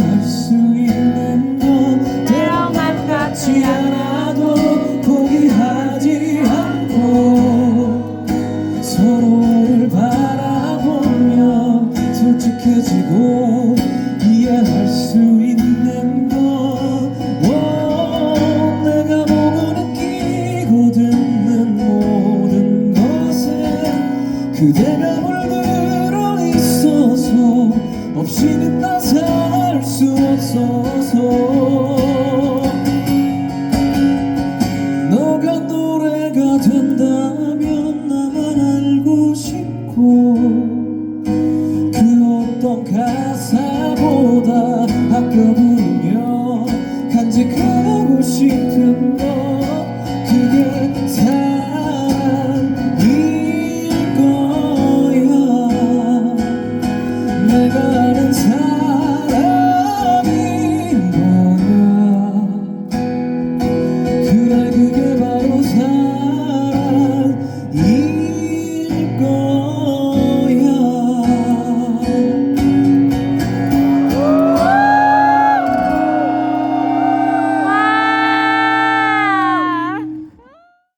할 수 있는 건 대화만 같지 않아도 포기하지 않고 서로를 바라보며 솔직해지고 이해할 수 있는 건 오, 내가 보고 느끼고 듣는 모든 것에 그대가 물들어 있어서 없이는 하소서 너가 노래가 된다면 나만 알고 싶고 그 어떤 가사보다 아껴 부르며 간직하고 싶은 너 그게 사랑일 거야. 내가 아는 사랑 그날 그게 바로